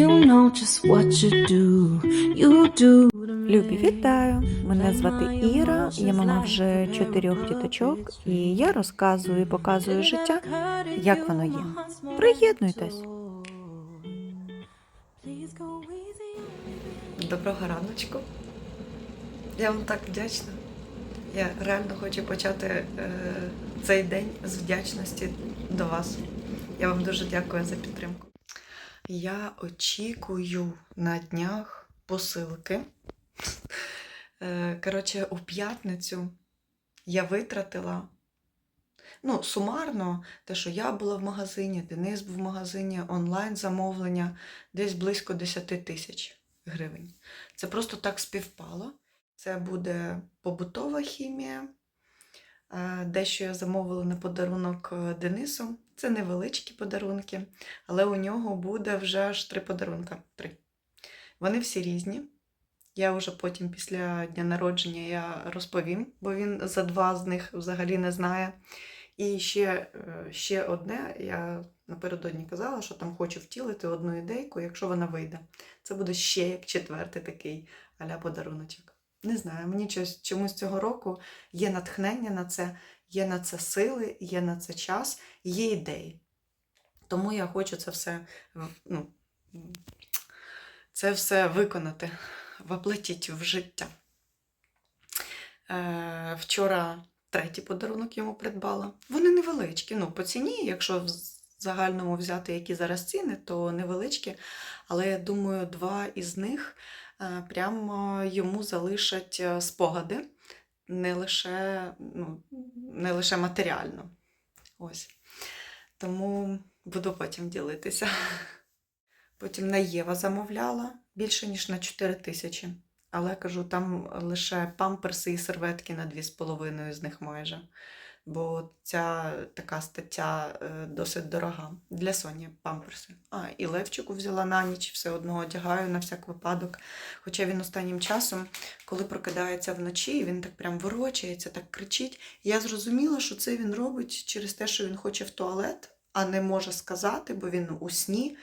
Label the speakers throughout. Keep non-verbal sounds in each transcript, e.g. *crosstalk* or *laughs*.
Speaker 1: You know just what you do. You do.
Speaker 2: Любі, вітаю! Мене звати Іра, я мама вже чотирьох діточок, і я розказую і показую життя, як воно є. Приєднуйтесь!
Speaker 3: Доброго раночку. Я вам так вдячна. Я реально хочу почати е, цей день з вдячності до вас. Я вам дуже дякую за підтримку. Я очікую на днях посилки. Е, коротше, у п'ятницю я витратила. Ну, сумарно, те, що я була в магазині, Денис був в магазині, онлайн замовлення десь близько 10 тисяч гривень. Це просто так співпало. Це буде побутова хімія. Е, Дещо я замовила на подарунок е, Денису. Це невеличкі подарунки, але у нього буде вже аж три подарунка. Три. Вони всі різні. Я вже потім після дня народження я розповім, бо він за два з них взагалі не знає. І ще, е, ще одне, я напередодні казала, що там хочу втілити одну ідейку, якщо вона вийде. Це буде ще як четвертий такий аля подаруночок. Не знаю, мені чомусь, цього року є натхнення на це, є на це сили, є на це час, є ідеї. Тому я хочу це все, ну, це все виконати, воплотити в життя. Е, вчора третій подарунок йому придбала. Вони невеличкі. Ну, по ціні, якщо в загальному взяти, які зараз ціни, то невеличкі. Але я думаю, два із них прямо йому залишать е, спогади, не лише, ну, не лише матеріально. Ось. Тому буду потім ділитися. Потім на Єва замовляла більше, ніж на 4 тисячі. Але кажу, там лише памперси і серветки на 2,5 з них майже. Бо ця така стаття е, досить дорога. Для Соні памперси. А, і Левчику взяла на ніч, все одно одягаю на всяк випадок. Хоча він останнім часом, коли прокидається вночі, він так прям ворочається, так кричить. Я зрозуміла, що це він робить через те, що він хоче в туалет, а не може сказати, бо він у сні.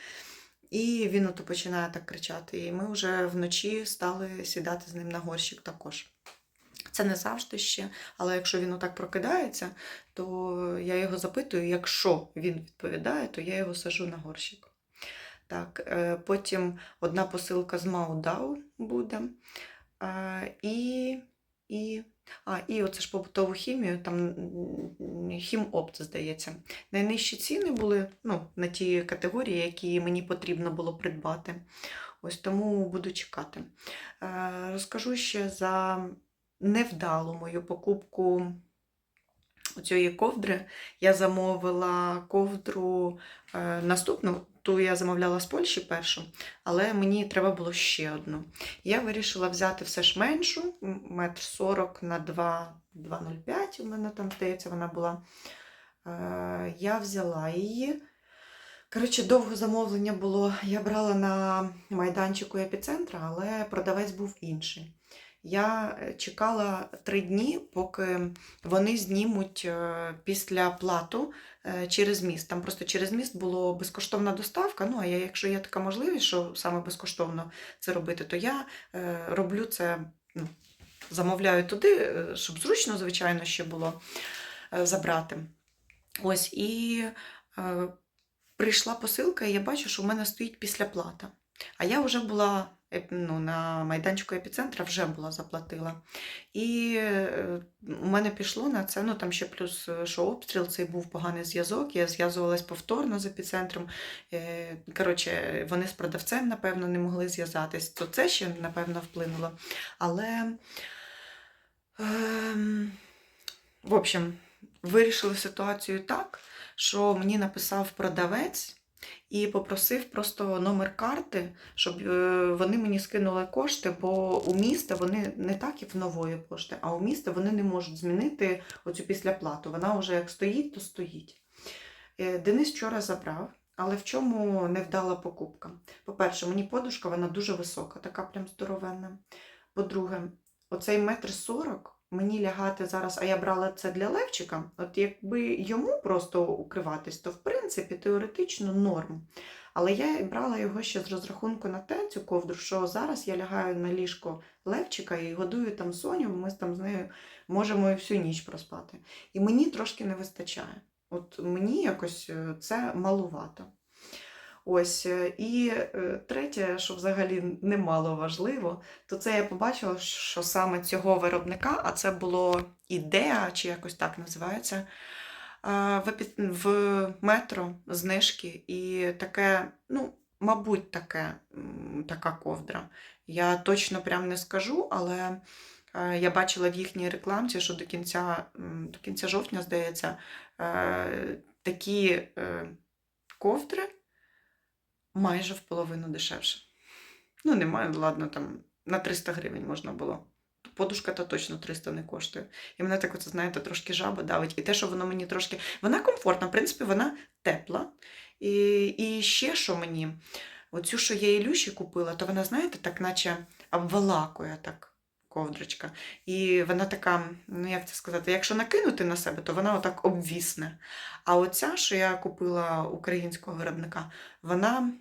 Speaker 3: І він ото починає так кричати. І ми вже вночі стали сідати з ним на горщик також. Це не завжди ще, але якщо він отак прокидається, то я його запитую, якщо він відповідає, то я його сажу на горщик. Так, е, потім одна посилка з Маудау буде. Е, І, і, а, і оце ж побутову хімію, там хімопт, здається. Найнижчі ціни були ну, на ті категорії, які мені потрібно було придбати. Ось тому буду чекати. Е, Розкажу ще за невдалу мою покупку цієї ковдри. Я замовила ковдру е, наступну, ту я замовляла з Польщі першу, але мені треба було ще одну. Я вирішила взяти все ж меншу, метр сорок на 2,05 у мене там, здається, вона була. Е, Я взяла її. Коротше, довго замовлення було. Я брала на майданчику епіцентра, але продавець був інший. Я е, чекала три дні, поки вони знімуть е, після плату е, через міст. Там просто через міст була безкоштовна доставка. Ну, а я, якщо є така можливість, що саме безкоштовно це робити, то я роблю це, ну, замовляю туди, щоб зручно, звичайно, ще було забрати. Ось і прийшла посилка, і я бачу, що в мене стоїть післяплата. А я вже була ну, на майданчику епіцентра, вже була заплатила. І е, у мене пішло на це. Ну там ще плюс, що обстріл цей був поганий зв'язок. Я зв'язувалась повторно з епіцентром. Е, Коротше, вони з продавцем, напевно, не могли зв'язатись. То це ще, напевно, вплинуло. Але. Ем, в общем, вирішили ситуацію так, що мені написав продавець і попросив просто номер карти, щоб е, вони мені скинули кошти, бо у міста вони не так, як в нової пошти, а у міста вони не можуть змінити оцю післяплату. Вона вже як стоїть, то стоїть. Е, Денис вчора забрав. Але в чому невдала покупка? По-перше, мені подушка вона дуже висока, така прям здоровенна. По-друге, оцей метр сорок мені лягати зараз, а я брала це для Левчика. От якби йому просто укриватись, то в принципі теоретично норм. Але я брала його ще з розрахунку на те, цю ковдру, що зараз я лягаю на ліжко Левчика і годую там Соню, ми там з нею можемо і всю ніч проспати. І мені трошки не вистачає. От мені якось е, це малувато. Ось, е, і е, третє, що взагалі немало важливо, то це я побачила, що саме цього виробника, а це було ідея, чи якось так називається, в, метро знижки. І таке, ну, мабуть, таке, така ковдра. Я точно прям не скажу, але е, я бачила в їхній рекламці, що до кінця, до кінця жовтня, здається, такі ковдри майже в половину дешевше. Ну, немає, ладно, там на 300 гривень можна було. Подушка то точно 300 не коштує. І мене так, оце, знаєте, трошки жаба давить. І те, що воно мені трошки. Вона комфортна, в принципі, вона тепла. І, і ще що мені, оцю, що я Ілюші купила, то вона, знаєте, так наче обволакує так ковдрочка. І вона така, ну як це сказати, якщо накинути на себе, то вона отак обвісне. А оця, що я купила українського виробника, вона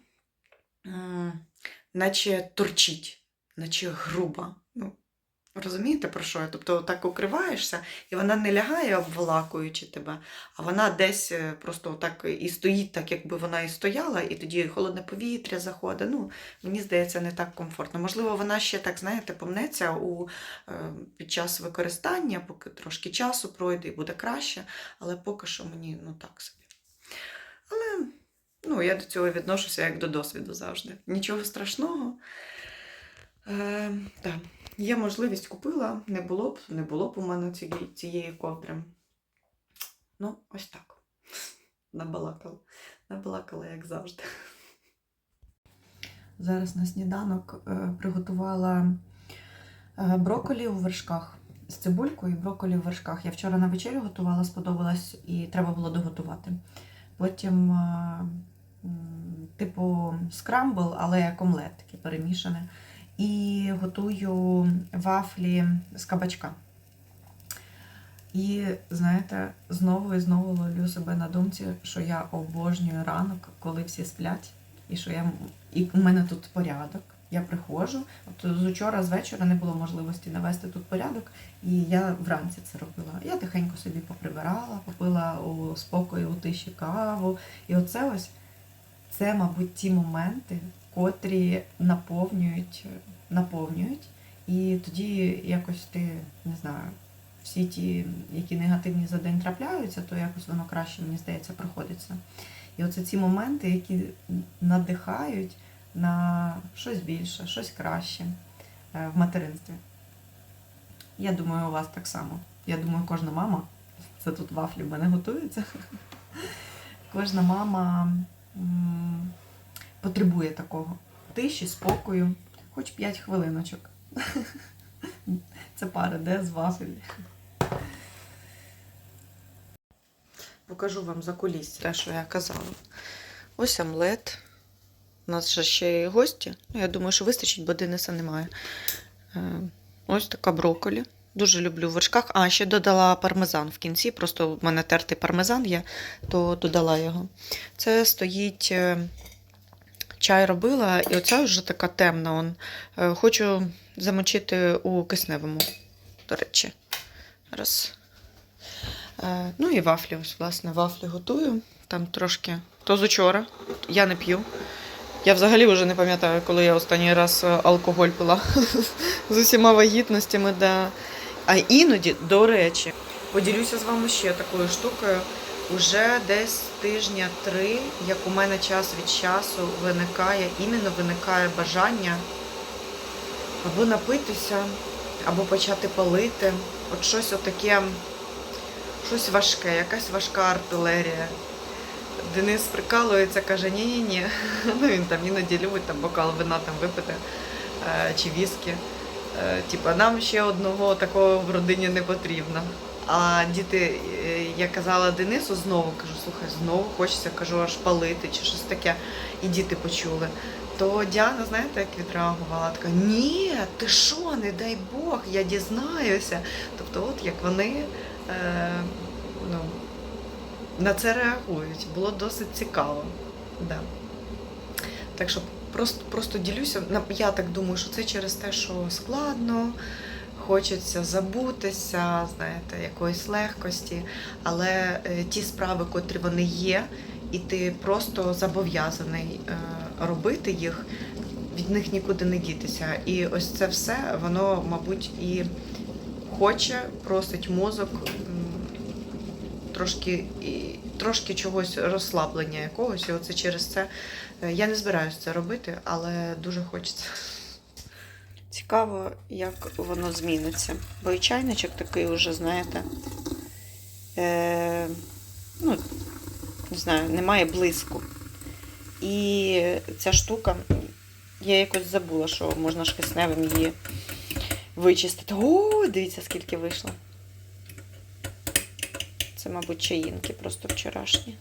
Speaker 3: наче торчить, наче груба. Ну, розумієте про що я? Тобто так укриваєшся, і вона не лягає, обволакуючи тебе, а вона десь е, просто так і стоїть, так якби вона і стояла, і тоді холодне повітря заходить. Ну, мені здається, не так комфортно. Можливо, вона ще так, знаєте, помнеться у, е, під час використання, поки трошки часу пройде і буде краще, але поки що мені ну так собі. Але ну, я до цього відношуся як до досвіду завжди. Нічого страшного. Е, так. Є можливість купила, не було б, не було б у мене цієї, цієї ковдри. Ну, ось так. Набалакала. Набалакала, як завжди. Зараз на сніданок е, приготувала е, брокколі у вершках з цибулькою і брокколі у вершках. Я вчора на вечерю готувала, сподобалось і треба було доготувати. Потім, е, типу, скрамбл, але як омлет таке перемішане. І готую вафлі з кабачка. І знаєте, знову і знову ловлю себе на думці, що я обожнюю ранок, коли всі сплять, і що я і у мене тут порядок. Я приходжу. От з учора з вечора не було можливості навести тут порядок, і я вранці це робила. Я тихенько собі поприбирала, попила у спокою у тиші каву. І оце ось це, мабуть, ті моменти, котрі наповнюють, наповнюють. І тоді якось ти не знаю, всі ті, які негативні за день трапляються, то якось воно краще, мені здається, проходиться. І оце ці моменти, які надихають на щось більше, щось краще е, в материнстві. Я думаю, у вас так само. Я думаю, кожна мама, це тут вафлі в мене готуються. *laughs* Кожна мама потребує такого тиші, спокою, хоч 5 хвилиночок. Це пара, де з вафель. Покажу вам за кулісся те, що я казала. Ось омлет. У нас ще є гості. Ну, Я думаю, що вистачить, бо Дениса немає. Е, Ось така брокколі. Дуже люблю в вершках. А, ще додала пармезан в кінці. Просто в мене тертий пармезан є, то додала його. Це стоїть. е, Чай робила, і оця вже така темна. Он. Е, Хочу замочити у кисневому, до речі. Раз. Е, Ну і вафлі. Ось, власне, вафлі готую. Там трошки. То з учора. Я не п'ю. Я взагалі вже не пам'ятаю, коли я останній раз алкоголь пила *laughs* з усіма вагітностями. Да. А іноді, до речі, поділюся з вами ще такою штукою. Уже десь тижня три, як у мене час від часу виникає, іменно виникає бажання або напитися, або почати палити. От щось отаке, щось важке, якась важка артилерія. Денис прикалується, каже, ні-ні-ні. *laughs* Ну він там іноді любить там бокал вина там випити е, чи віскі. Е, Типа, нам ще одного такого в родині не потрібно. А діти, е, я казала Денису знову, кажу, слухай, знову хочеться, кажу, аж палити чи щось таке. І діти почули. То Діана, знаєте, як відреагувала? Така, ні, ти що, не дай Бог, я дізнаюся. Тобто, от як вони е, ну, на це реагують. Було досить цікаво. Да. Так що просто, просто ділюся. Я так думаю, що це через те, що складно, хочеться забутися, знаєте, якоїсь легкості. Але е, ті справи, котрі вони є, і ти просто зобов'язаний е, робити їх, від них нікуди не дітися. І ось це все, воно, мабуть, і хоче, просить мозок трошки, і, трошки чогось розслаблення якогось. І оце через це е, я не збираюся це робити, але дуже хочеться. Цікаво, як воно зміниться. Бо і чайничок такий уже, знаєте, е, ну, не знаю, немає блиску. І ця штука, я якось забула, що можна ж кисневим її вичистити. О, дивіться, скільки вийшло. Це, мабуть, чаїнки просто вчорашні.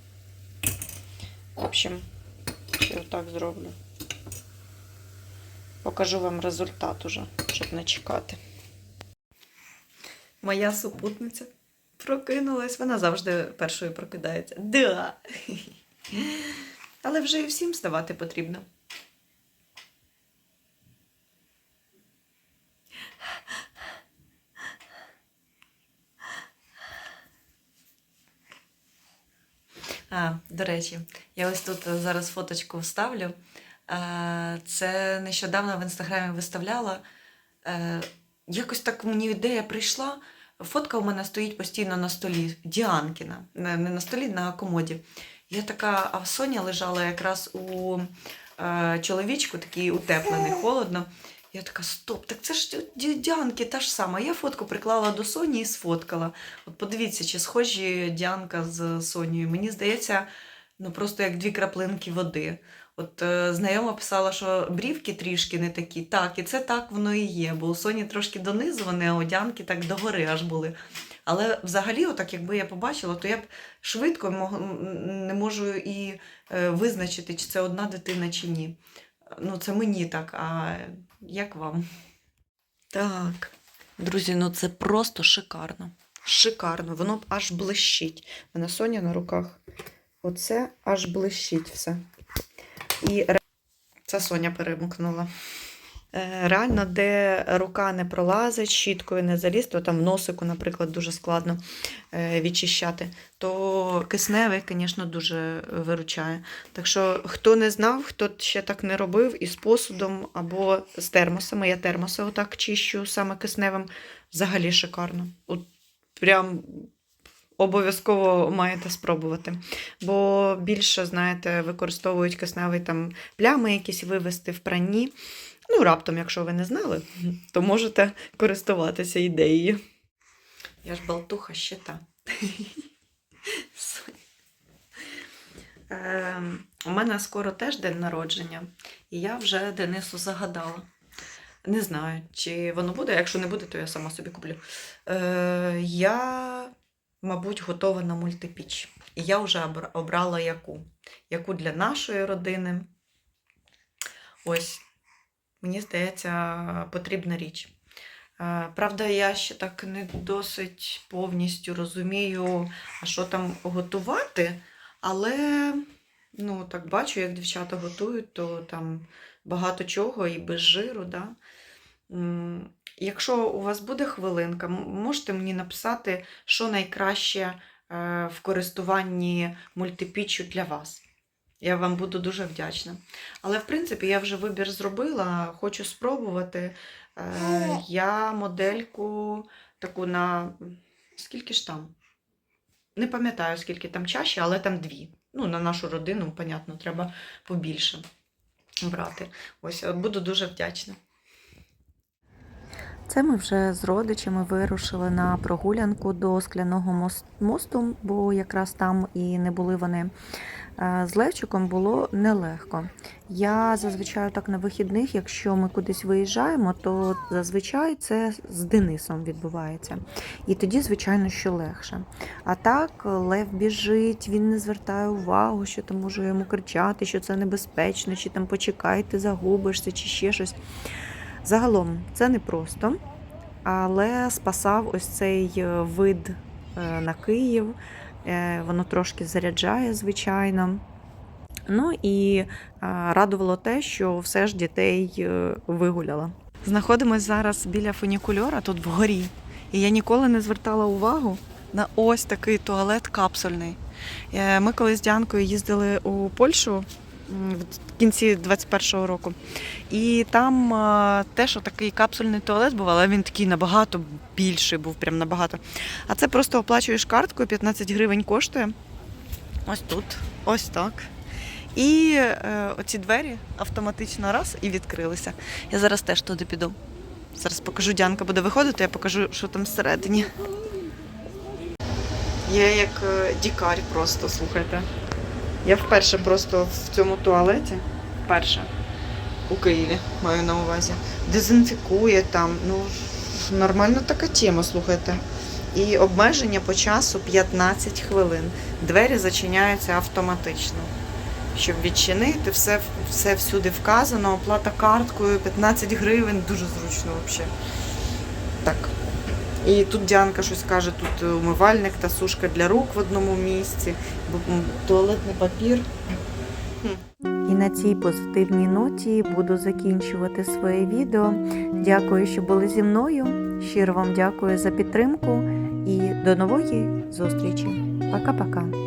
Speaker 3: В общем, ще отак зроблю. Покажу вам результат уже, щоб не чекати. Моя супутниця прокинулась. Вона завжди першою прокидається. Да. *laughs* Але вже і всім вставати потрібно. А, до речі, я ось тут зараз фоточку вставлю. Е, Це нещодавно в інстаграмі виставляла. Е, Якось так мені ідея прийшла. Фотка у мене стоїть постійно на столі Діанкіна, не на столі, на комоді. Я така, а Соня лежала якраз у е, чоловічку, такий утеплений, холодно. Я така, стоп, так це ж Ді- Діанки та ж сама. Я фотку приклала до Соні і сфоткала. От подивіться, чи схожі Діанка з Сонією. Мені здається, ну просто як дві краплинки води. От е, знайома писала, що брівки трішки не такі. Так, і це так воно і є, бо у Соні трошки донизу вони, а у Діанки так догори аж були. Але взагалі, отак, якби я побачила, то я б швидко не можу і е, визначити, чи це одна дитина, чи ні. Ну, це мені так, а як вам? Так. Друзі, ну це просто шикарно. Шикарно, воно аж блищить. У мене Соня на руках. Оце аж блищить все. І це Соня перемкнула. Е, Реально, де рука не пролазить, щіткою не заліз, то там носику, наприклад, дуже складно е, відчищати, то кисневий, звісно, дуже виручає. Так що, хто не знав, хто ще так не робив, із посудом або з термосами, я термоси отак чищу саме кисневим, взагалі шикарно. От прям обов'язково маєте спробувати. Бо більше, знаєте, використовують кисневий там плями якісь вивести в пранні. Ну, раптом, якщо ви не знали, *laughs* то можете користуватися ідеєю. Я ж болтуха ще та. *laughs* Ем, У мене скоро теж день народження, і я вже Денису загадала. Не знаю, чи воно буде. Якщо не буде, то я сама собі куплю. Е, я, мабуть, готова на мультипіч. І я вже обрала яку. Яку для нашої родини. Ось, мені здається, потрібна річ. Е, Правда, я ще так не досить повністю розумію, а що там готувати, але ну, так бачу, як дівчата готують, то там багато чого і без жиру. Да? Якщо у вас буде хвилинка, можете мені написати, що найкраще е, в користуванні мультипіччю для вас. Я вам буду дуже вдячна. Але, в принципі, я вже вибір зробила, хочу спробувати. Е, Я модельку таку на. Скільки ж там? Не пам'ятаю, скільки там чаші, але там дві. Ну, на нашу родину, понятно, треба побільше брати. Ось, буду дуже вдячна.
Speaker 2: Це ми вже з родичами вирушили на прогулянку до скляного мосту, бо якраз там і не були вони. Е, З Левчиком було нелегко. Я зазвичай так на вихідних, якщо ми кудись виїжджаємо, то зазвичай це з Денисом відбувається. І тоді, звичайно, що легше. А так, Лев біжить, він не звертає увагу, що там може йому кричати, що це небезпечно, чи там почекай, ти загубишся, чи ще щось. Загалом це непросто, але спасав ось цей е, вид е, на Київ. Е, Воно трошки заряджає, звичайно. Ну і радувало те, що все ж дітей вигуляла.
Speaker 3: Знаходимось зараз біля фунікульора, тут вгорі. І я ніколи не звертала увагу на ось такий туалет капсульний. Ми колись з Діанкою їздили у Польщу в кінці 21-го року. І там е, теж такий капсульний туалет був, але він такий набагато більший був, прям набагато. А це просто оплачуєш карткою, 15 гривень коштує. Ось тут, ось так. І е, оці двері автоматично раз і відкрилися. Я зараз теж туди піду. Зараз покажу, Діанка буде виходити, я покажу, що там всередині. Я як е, дікар просто, слухайте. Я вперше просто в цьому туалеті. Вперше. У Києві, маю на увазі. Дезінфікує там. Ну, нормальна така тема, слухайте. І обмеження по часу 15 хвилин. Двері зачиняються автоматично. Щоб відчинити, все, все всюди вказано, оплата карткою 15 гривень, дуже зручно взагалі. Так. І тут Діанка щось каже, тут умивальник та сушка для рук в одному місці, туалетний папір.
Speaker 2: І на цій позитивній ноті буду закінчувати своє відео. Дякую, що були зі мною. Щиро вам дякую за підтримку і до нової зустрічі. Пока-пока.